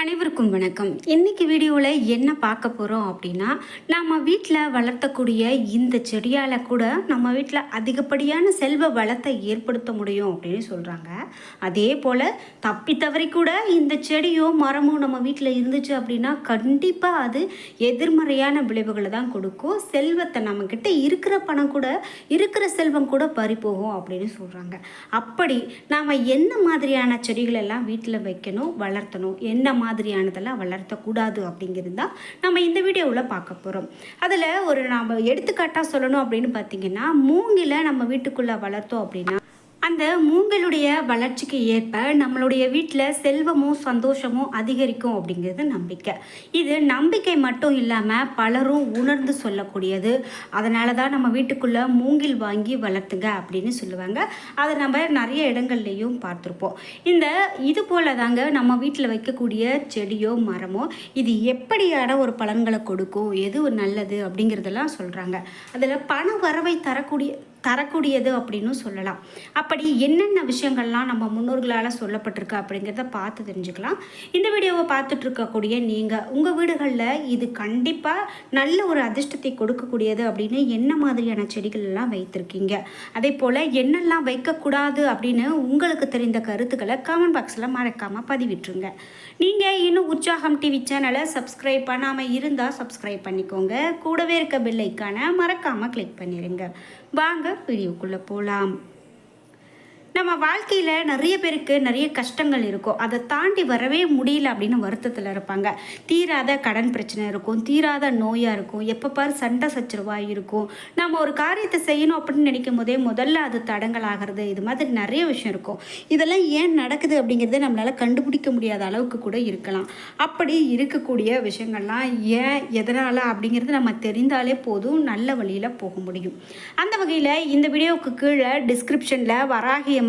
அனைவருக்கும் வணக்கம். இன்றைக்கி வீடியோவில் என்ன பார்க்க போகிறோம் அப்படின்னா நம்ம வீட்டில் வளர்த்தக்கூடிய இந்த செடியால் கூட நம்ம வீட்டில் அதிகப்படியான செல்வ வளத்தை ஏற்படுத்த முடியும் அப்படின்னு சொல்கிறாங்க அதே போல் தப்பி தவறி கூட இந்த செடியோ மரமோ நம்ம வீட்டில் இருந்துச்சு அப்படின்னா கண்டிப்பாக அது எதிர்மறையான விளைவுகளை தான் கொடுக்கும். செல்வத்தை நம்மக்கிட்ட இருக்கிற பணம் கூட இருக்கிற செல்வம் கூட பறி போகும் அப்படின்னு சொல்கிறாங்க அப்படி நாம் என்ன மாதிரியான செடிகளெல்லாம் வீட்டில் வைக்கணும் வளர்த்தணும் என்ன மாதிரியானதெல்லாம் வளர்த்தக்கூடாது அப்படிங்கிறது தான் நம்ம இந்த வீடியோவில் பார்க்க போகிறோம் அதில் ஒரு நாம் எடுத்துக்காட்டாக சொல்லணும் அப்படின்னு பார்த்தீங்கன்னா மூங்கில் நம்ம வீட்டுக்குள்ளே வளர்த்தோம் அப்படின்னா அந்த மூங்களுடைய வளர்ச்சிக்கு ஏற்ப நம்மளுடைய வீட்டில் செல்வமும் சந்தோஷமும் அதிகரிக்கும் அப்படிங்கிறது நம்பிக்கை. இது நம்பிக்கை மட்டும் இல்லாமல் பலரும் உணர்ந்து சொல்லக்கூடியது. அதனால தான் நம்ம வீட்டுக்குள்ளே மூங்கில் வாங்கி வளர்த்துங்க அப்படின்னு சொல்லுவாங்க. அதை நம்ம நிறைய இடங்கள்லையும் பார்த்துருப்போம். இந்த இது போல தாங்க நம்ம வீட்டில் வைக்கக்கூடிய செடியோ மரமோ இது எப்படியான ஒரு பலன்களை கொடுக்கும்? எது நல்லது அப்படிங்கிறதெல்லாம் சொல்கிறாங்க அதில் பண வரவை தரக்கூடிய தரக்கூடியது அப்படின்னு சொல்லலாம். அப்படி என்னென்ன விஷயங்கள்லாம் நம்ம முன்னோர்களால் சொல்லப்பட்டிருக்கு அப்படிங்கிறத பார்த்து தெரிஞ்சுக்கலாம். இந்த வீடியோவை பார்த்துட்ருக்கக்கூடிய நீங்கள் உங்கள் வீடுகளில் இது கண்டிப்பாக நல்ல ஒரு அதிர்ஷ்டத்தை கொடுக்கக்கூடியது அப்படின்னு என்ன மாதிரியான செடிகள் எல்லாம் வைத்திருக்கீங்க? அதே போல் என்னெல்லாம் வைக்கக்கூடாது அப்படின்னு உங்களுக்கு தெரிந்த கருத்துக்களை கமெண்ட் பாக்ஸில் மறக்காமல் பதிவிட்டுருங்க. நீங்கள் இன்னும் உற்சாகம் டிவி சேனலை சப்ஸ்கிரைப் பண்ணாமல் இருந்தால் சப்ஸ்கிரைப் பண்ணிக்கோங்க. கூடவே இருக்க பில்லைக்கான மறக்காமல் கிளிக் பண்ணிடுங்க வாங்க வீடியோக்குள்ளே போகலாம் நம்ம வாழ்க்கையில் நிறைய பேருக்கு நிறைய கஷ்டங்கள் இருக்கும். அதை தாண்டி வரவே முடியல அப்படின்னு வருத்தத்தில் இருப்பாங்க. தீராத கடன் பிரச்சனை இருக்கும். தீராத நோயாக இருக்கும். எப்போ பாரு சண்டை சச்சரவாக இருக்கும். நம்ம ஒரு காரியத்தை செய்யணும் அப்படின்னு நினைக்கும் போதே முதல்ல அது தடங்கள் ஆகிறது இது மாதிரி நிறைய விஷயம் இருக்கும். இதெல்லாம் ஏன் நடக்குது அப்படிங்கிறத நம்மளால் கண்டுபிடிக்க முடியாத அளவுக்கு கூட இருக்கலாம். அப்படி இருக்கக்கூடிய விஷயங்கள்லாம் ஏன் எதனால் அப்படிங்கிறது நம்ம தெரிந்தாலே போதும் நல்ல வழியில் போக முடியும். அந்த வகையில் இந்த வீடியோவுக்கு கீழே டிஸ்கிரிப்ஷனில் வராகியம்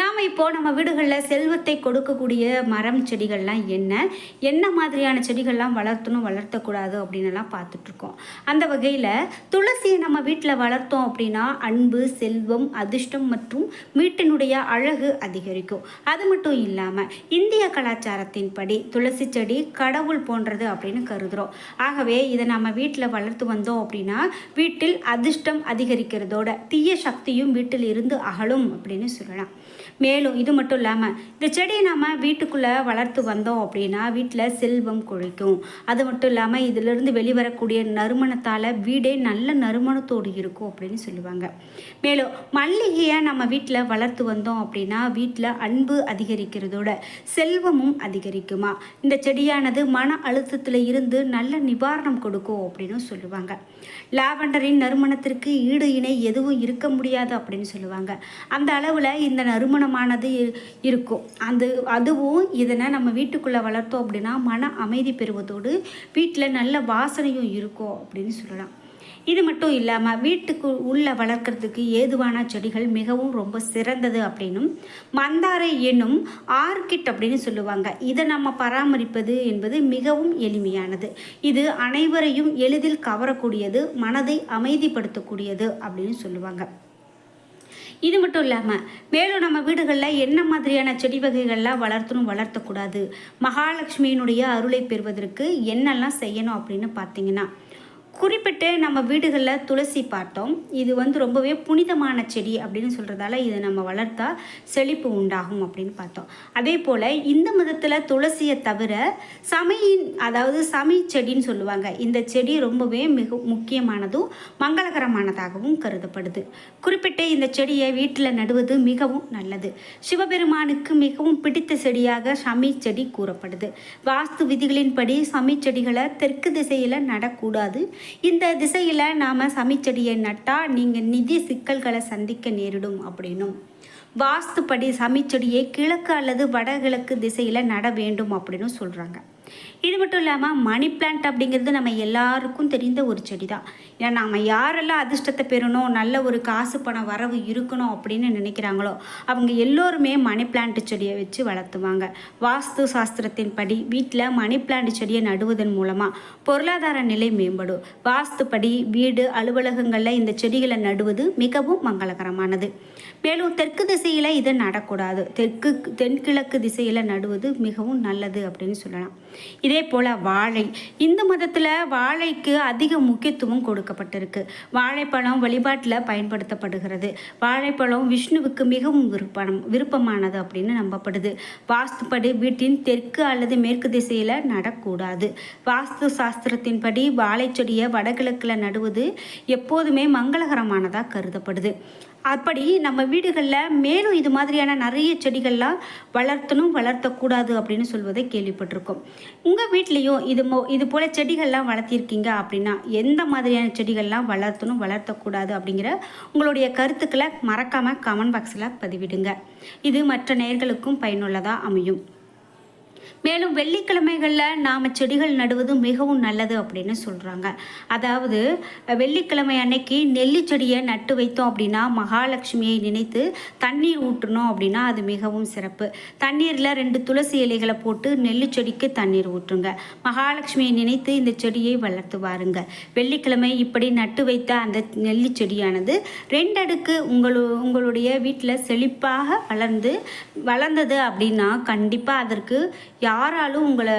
நாம் இப்போது நம்ம வீடுகளில் செல்வத்தை கொடுக்கக்கூடிய மரம் செடிகள்லாம் என்ன? என்ன மாதிரியான செடிகள்லாம் வளர்த்தணும் வளர்த்தக்கூடாது அப்படின்னுலாம் பார்த்துட்ருக்கோம். அந்த வகையில் துளசியை நம்ம வீட்டில் வளர்த்தோம் அப்படின்னா அன்பு செல்வம் அதிர்ஷ்டம் மற்றும் வீட்டினுடைய அழகு அதிகரிக்கும். அது மட்டும் இல்லாமல் இந்திய கலாச்சாரத்தின்படி துளசி செடி கடவுள் போன்றது அப்படின்னு கருதுகிறோம் ஆகவே இதை நம்ம வீட்டில் வளர்த்து வந்தோம் அப்படின்னா வீட்டில் அதிர்ஷ்டம் அதிகரிக்கிறதோட தீய சக்தியும் வீட்டில் இருந்து அகலும் அப்படின்னு சொல்லலாம். மேலும் இது மட்டும் இல்லாமல் இந்த செடியை நம்ம வீட்டுக்குள்ளே வளர்த்து வந்தோம் அப்படின்னா வீட்டில் செல்வம் கொழிக்கும். அது மட்டும் இல்லாமல் இதிலிருந்து வெளிவரக்கூடிய நறுமணத்தால் வீடே நல்ல நறுமணத்தோடு இருக்கும் அப்படின்னு சொல்லுவாங்க. மேலும் மல்லிகையை நம்ம வீட்டில் வளர்த்து வந்தோம் அப்படின்னா வீட்டில் அன்பு அதிகரிக்கிறதோட செல்வமும் அதிகரிக்குமா? இந்த செடியானது மன அழுத்தத்தில் இருந்து நல்ல நிவாரணம் கொடுக்கும் அப்படின்னு சொல்லுவாங்க. லாவெண்டரின் நறுமணத்திற்கு ஈடு இணை எதுவும் இருக்க முடியாது அப்படின்னு சொல்லுவாங்க. அந்த அளவில் இந்த நறுமணமானது இருக்கும். அந்த அதுவும் இதனை நம்ம வீட்டுக்குள்ளே வளர்த்தோம் அப்படின்னா மன அமைதி பெறுவதோடு வீட்டில் நல்ல வாசனையும் இருக்கும் அப்படின்னு சொல்லலாம். இது மட்டும் இல்லாமல் வீட்டுக்கு உள்ளே வளர்க்குறதுக்கு ஏதுவான செடிகள் மிகவும் ரொம்ப சிறந்தது அப்படின்னும் மந்தாரை என்னும் ஆர்கிட் அப்படின்னு சொல்லுவாங்க. இதை நம்ம பராமரிப்பது என்பது மிகவும் எளிமையானது. இது அனைவரையும் எளிதில் கவரக்கூடியது மனதை அமைதிப்படுத்தக்கூடியது அப்படின்னு சொல்லுவாங்க. இது மட்டும் இல்லாமல் மேலும் நம்ம வீடுகளில் என்ன மாதிரியான செடி வகைகள்லாம் வளர்த்தணும் வளர்த்தக்கூடாது? மகாலட்சுமியினுடைய அருளை பெறுவதற்கு என்னெல்லாம் செய்யணும் அப்படின்னு பார்த்தீங்கன்னா குறிப்பிட்டு நம்ம வீடுகளில் துளசி பார்த்தோம். இது வந்து ரொம்பவே புனிதமான செடி அப்படின்னு சொல்கிறதால இதை நம்ம வளர்த்தா செழிப்பு உண்டாகும் அப்படின்னு பார்த்தோம். அதே போல் இந்த மதத்தில் துளசியை தவிர சமையின் அதாவது சமை செடின்னு சொல்லுவாங்க. இந்த செடி ரொம்பவே மிக முக்கியமானதும் மங்களகரமானதாகவும் கருதப்படுது. குறிப்பிட்ட இந்த செடியை வீட்டில் நடுவது மிகவும் நல்லது. சிவபெருமானுக்கு மிகவும் பிடித்த செடியாக சமை செடி கூறப்படுது. வாஸ்து விதிகளின்படி சமை செடிகளை தெற்கு திசையில் நடக்கூடாது. இந்த திசையில் நாம் சமிச்செடியை நட்டால் நீங்கள் நிதி சிக்கல்களை சந்திக்க நேரிடும் அப்படின்னும். வாஸ்துப்படி சமிச்செடியை கிழக்கு அல்லது வடகிழக்கு திசையில் நட வேண்டும் அப்படின்னு சொல்கிறாங்க இது மட்டும் இல்லாமல் மணி பிளான்ட் அப்படிங்கிறது நம்ம எல்லாருக்கும் தெரிந்த ஒரு செடி தான் ஏன்னா நம்ம யாரெல்லாம் அதிர்ஷ்டத்தை பெறணும் நல்ல ஒரு காசு பணம் வரவு இருக்கணும் அப்படின்னு நினைக்கிறாங்களோ அவங்க எல்லோருமே மணி பிளான்ட் செடியை வச்சு வளர்த்துவாங்க. வாஸ்து சாஸ்திரத்தின் படி வீட்டில் மணி பிளான்ட் செடியை நடுவதன் மூலமாக பொருளாதார நிலை மேம்படும். வாஸ்துப்படி வீடு அலுவலகங்களில் இந்த செடிகளை நடுவது மிகவும் மங்களகரமானது. மேலும் தெற்கு திசையில் இது நடக்கூடாது. தெற்கு தென்கிழக்கு திசையில் நடுவது மிகவும் நல்லது அப்படின்னு சொல்லலாம். இது போல் வாழை. இந்து மதத்தில் வாழைக்கு அதிக முக்கியத்துவம் கொடுக்கப்பட்டிருக்கு. வாழைப்பழம் வழிபாட்டில் பயன்படுத்தப்படுகிறது. வாழைப்பழம் விஷ்ணுவுக்கு மிகவும் விருப்பம் விருப்பமானது அப்படின்னு நம்பப்படுது. வாஸ்துப்படி வீட்டின் தெற்கு அல்லது மேற்கு திசையில் நடக்கூடாது. வாஸ்து சாஸ்திரத்தின்படி வாழைச்செடியை வடகிழக்கில் நடுவது எப்போதுமே மங்களகரமானதாக கருதப்படுது. அப்படி நம்ம வீடுகளில் மேலும் இது மாதிரியான நிறைய செடிகள்லாம் வளர்த்தணும் வளர்த்தக்கூடாது அப்படின்னு சொல்வதை கேள்விப்பட்டிருக்கோம். உங்கள் வீட்லேயும் இது மோ இது போல் செடிகள்லாம் வளர்த்திருக்கீங்க அப்படின்னா எந்த மாதிரியான செடிகள்லாம் வளர்த்தணும் வளர்த்தக்கூடாது அப்படிங்கிற உங்களுடைய கருத்துக்களை மறக்காமல் கமெண்ட் பாக்ஸில் பதிவிடுங்க. இது மற்ற நேர்களுக்கும் பயனுள்ளதாக அமையும். மேலும் வெள்ளிக்கிழமைகளில் நாம் செடிகள் நடுவது மிகவும் நல்லது அப்படின்னு சொல்கிறாங்க அதாவது வெள்ளிக்கிழமை அன்னைக்கு நெல்லி செடியை நட்டு வைத்தோம் அப்படின்னா மகாலட்சுமியை நினைத்து தண்ணீர் ஊற்றணும் அப்படின்னா அது மிகவும் சிறப்பு. தண்ணீரில் ரெண்டு துளசி இலைகளை போட்டு நெல்லி செடிக்கு தண்ணீர் ஊற்றுங்க. மகாலட்சுமியை நினைத்து இந்த செடியை வளர்த்து வாருங்க. வெள்ளிக்கிழமை இப்படி நட்டு வைத்த அந்த நெல்லி செடியானது ரெண்டடுக்கு உங்களு உங்களுடைய வீட்டில் செழிப்பாக வளர்ந்து வளர்ந்தது அப்படின்னா கண்டிப்பாக அதற்கு யாராலும் உங்களை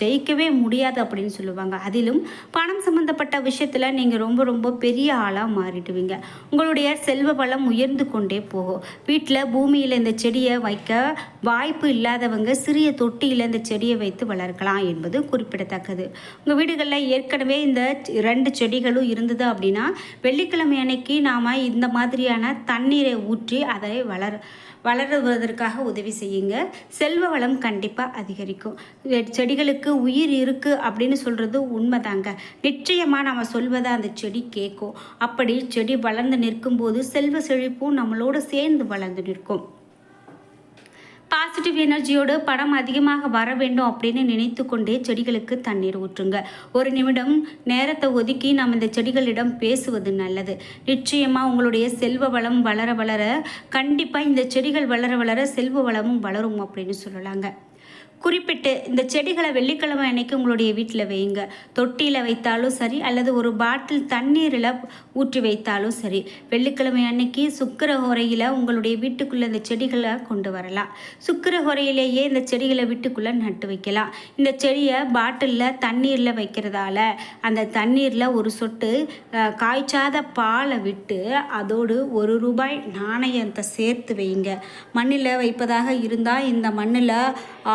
ஜெயிக்கவே முடியாது அப்படின்னு சொல்லுவாங்க. அதிலும் பணம் சம்மந்தப்பட்ட விஷயத்தில் நீங்கள் ரொம்ப ரொம்ப பெரிய ஆளாக மாறிடுவீங்க. உங்களுடைய செல்வ வளம் உயர்ந்து கொண்டே போகும். வீட்டில் பூமியில் இந்த செடியை வைக்க வாய்ப்பு இல்லாதவங்க சிறிய தொட்டியில் இந்த செடியை வைத்து வளர்க்கலாம் என்பது குறிப்பிடத்தக்கது. உங்கள் வீடுகளில் ஏற்கனவே இந்த ரெண்டு செடிகளும் இருந்தது அப்படின்னா வெள்ளிக்கிழமை அன்னைக்கு நாம் இந்த மாதிரியான தண்ணீரை ஊற்றி அதை வளர் வளருவதற்காக உதவி செய்யுங்க. செல்வ வளம் கண்டிப்பாக அதிகம் அதிகரிக்கும். செடிகளுக்கு உயிர் இருக்குது அப்படின்னு சொல்கிறது உண்மைதாங்க. நிச்சயமாக நம்ம சொல்வதை அந்த செடி கேட்கும் அப்படி செடி வளர்ந்து நிற்கும்போது செல்வ செழிப்பும் நம்மளோட சேர்ந்து வளர்ந்து நிற்கும். பாசிட்டிவ் எனர்ஜியோடு படம் அதிகமாக வர வேண்டும் அப்படின்னு நினைத்து கொண்டே செடிகளுக்கு தண்ணீர் ஊற்றுங்க. ஒரு நிமிடம் நேரத்தை ஒதுக்கி நம்ம இந்த செடிகளிடம் பேசுவது நல்லது. நிச்சயமாக உங்களுடைய செல்வ வளம் வளர வளர கண்டிப்பாக இந்த செடிகள் வளர வளர செல்வ வளமும் வளரும் அப்படின்னு சொல்லலாங்க. குறிப்பிட்டு இந்த செடிகளை வெள்ளிக்கிழமை அன்னைக்கு உங்களுடைய வீட்டில் வையுங்க. தொட்டியில் வைத்தாலும் சரி அல்லது ஒரு பாட்டில் தண்ணீரில் ஊற்றி வைத்தாலும் சரி வெள்ளிக்கிழமை அன்னைக்கு சுக்கர ஹோரையில் உங்களுடைய வீட்டுக்குள்ளே இந்த செடிகளை கொண்டு வரலாம். சுக்கர ஹோரையிலேயே இந்த செடிகளை வீட்டுக்குள்ளே நட்டு வைக்கலாம். இந்த செடியை பாட்டிலில் தண்ணீரில் வைக்கிறதால அந்த தண்ணீரில் ஒரு சொட்டு காய்ச்சாத பாலை விட்டு அதோடு ஒரு ரூபாய் நாணயத்தை சேர்த்து வைங்க. மண்ணில் வைப்பதாக இருந்தால் இந்த மண்ணில்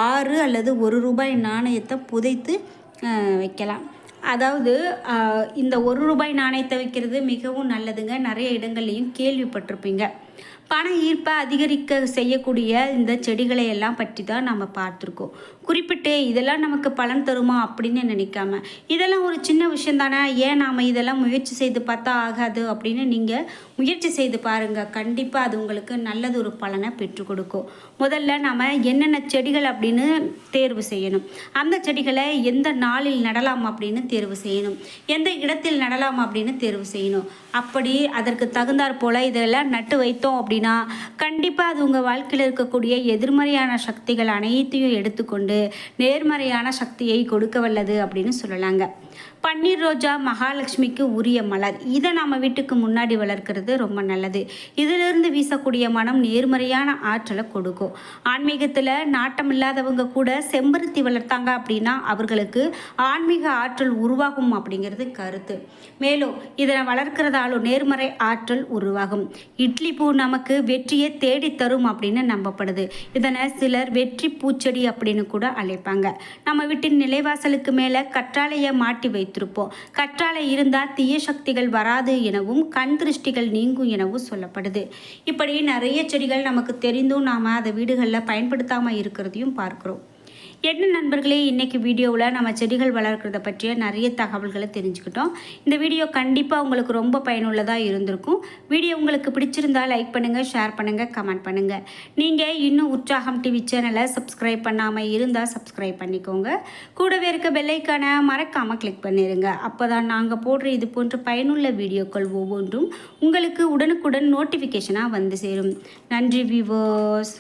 ஆறு அல்லது ஒரு ரூபாய் நாணயத்தை புதைத்து வைக்கலாம். அதாவது இந்த ஒரு ரூபாய் நாணயத்தை வைக்கிறது மிகவும் நல்லதுங்க. நிறைய இடங்கள்லையும் கேள்விப்பட்டிருப்பீங்க. பண ஈர்ப்பை அதிகரிக்க செய்யக்கூடிய இந்த செடிகளை எல்லாம் பற்றி தான் நம்ம பார்த்துருக்கோம். குறிப்பிட்டு இதெல்லாம் நமக்கு பலன் தருமா அப்படின்னு நினைக்காம. இதெல்லாம் ஒரு சின்ன விஷயம் தானே. ஏன் நாம் இதெல்லாம் முயற்சி செய்து பார்த்தா ஆகாது அப்படின்னு நீங்கள் முயற்சி செய்து பாருங்கள் கண்டிப்பாக அது உங்களுக்கு நல்லது ஒரு பலனை பெற்றுக் கொடுக்கும். முதல்ல நாம் என்னென்ன செடிகள் அப்படின்னு தேர்வு செய்யணும். அந்த செடிகளை எந்த நாளில் நடலாம் அப்படின்னு தேர்வு செய்யணும். எந்த இடத்தில் நடலாம் அப்படின்னு தேர்வு செய்யணும். அப்படி அதற்கு தகுந்தாற் போல் இதெல்லாம் நட்டு வைத்தோம் அப்படின்னா கண்டிப்பாக அது உங்கள் வாழ்க்கையில் இருக்கக்கூடிய எதிர்மறையான சக்திகள் அனைத்தையும் எடுத்துக்கொண்டு நேர்மறையான சக்தியை கொடுக்க வல்லது அப்படின்னு சொல்லலாங்க. பன்னீர் ரோஜா மகாலட்சுமிக்கு உரிய மலர். இதை நம்ம வீட்டுக்கு முன்னாடி வளர்க்குறது ரொம்ப நல்லது. இதிலிருந்து வீசக்கூடிய மனம் நேர்மறையான ஆற்றலை கொடுக்கும். ஆன்மீகத்தில் நாட்டம் இல்லாதவங்க கூட செம்பருத்தி வளர்த்தாங்க அப்படின்னா அவர்களுக்கு ஆன்மீக ஆற்றல் உருவாகும் அப்படிங்கிறது கருத்து. மேலும் இதனை வளர்க்கிறதாலும் நேர்மறை ஆற்றல் உருவாகும். இட்லி பூ நமக்கு வெற்றியை தேடி தரும் அப்படின்னு நம்பப்படுது. இதனை சிலர் வெற்றி பூச்செடி அப்படின்னு கூட அழைப்பாங்க. நம்ம வீட்டின் நிலைவாசலுக்கு மேலே கற்றாழையை மாட்டி வைத்து வைத்திருப்போம். கற்றாழை இருந்தால் தீய சக்திகள் வராது எனவும் கண் திருஷ்டிகள் நீங்கும் எனவும் சொல்லப்படுது. இப்படி நிறைய செடிகள் நமக்கு தெரிந்தும் நாம் அதை வீடுகளில் பயன்படுத்தாமல் இருக்கிறதையும் பார்க்குறோம். என்ன நண்பர்களே இன்றைக்கி வீடியோவில் நம்ம செடிகள் வளர்க்குறத பற்றிய நிறைய தகவல்களை தெரிஞ்சுக்கிட்டோம். இந்த வீடியோ கண்டிப்பாக உங்களுக்கு ரொம்ப பயனுள்ளதாக இருந்திருக்கும். வீடியோ உங்களுக்கு பிடிச்சிருந்தா லைக் பண்ணுங்கள் ஷேர் பண்ணுங்கள் கமெண்ட் பண்ணுங்கள் நீங்கள் இன்னும் உற்சாகம் டிவி சேனலை சப்ஸ்கிரைப் பண்ணாமல் இருந்தால் சப்ஸ்கிரைப் பண்ணிக்கோங்க. கூடவே இருக்க பெல்லைக்கான மறக்காமல் கிளிக் பண்ணிடுங்க அப்போ தான் நாங்கள் போடுற இது போன்ற பயனுள்ள வீடியோக்கள் ஒவ்வொன்றும் உங்களுக்கு உடனுக்குடன் நோட்டிஃபிகேஷனாக வந்து சேரும். நன்றி விவோஸ்